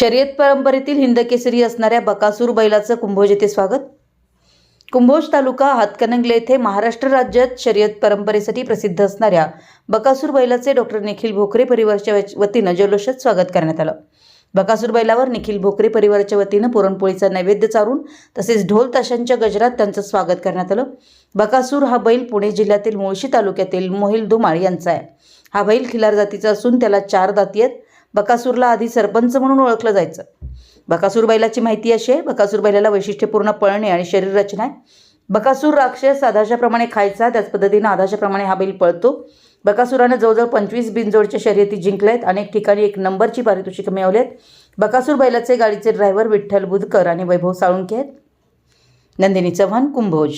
शर्यत परंपरेतील हिंदकेसरी असणाऱ्या बकासूर बैलाचं कुंभोज येथे स्वागत. कुंभोज तालुका हातकणंगले येथे महाराष्ट्र राज्यात शर्यत परंपरेसाठी प्रसिद्ध असणाऱ्या बकासूर बैलाचे डॉक्टर निखिल भोकरे परिवारच्या वतीनं जल्लोषात स्वागत करण्यात आलं. बकासूर बैलावर निखिल भोकरे परिवाराच्या वतीनं पुरणपोळीचा नैवेद्य चारून तसेच ढोल ताशांच्या गजरात त्यांचं स्वागत करण्यात आलं. बकासूर हा बैल पुणे जिल्ह्यातील मुळशी तालुक्यातील मोहिल धुमाळ यांचा आहे. हा बैल खिलार जातीचा असून त्याला चार दाती आहेत. बकासूरला आधी सरपंच म्हणून ओळखलं जायचं. बकासूर बैलाची माहिती अशी आहे बकासूर बैलाला वैशिष्ट्यपूर्ण पळणे आणि शरीर रचना आहे. बकासूर राक्षस आधाशाप्रमाणे खायचा त्याच पद्धतीनं आधाशाप्रमाणे हा बैल पळतो. बकासुरानं जवळजवळ पंचवीस बिनजोडच्या शर्यती जिंकल्या आहेत अनेक ठिकाणी एक नंबरची पारितोषिक मिळवली आहेत बकासूर बैलाचे गाडीचे ड्रायव्हर विठ्ठल बुधकर आणि वैभव साळुंके आहेत. नंदिनी चव्हाण कुंभोज.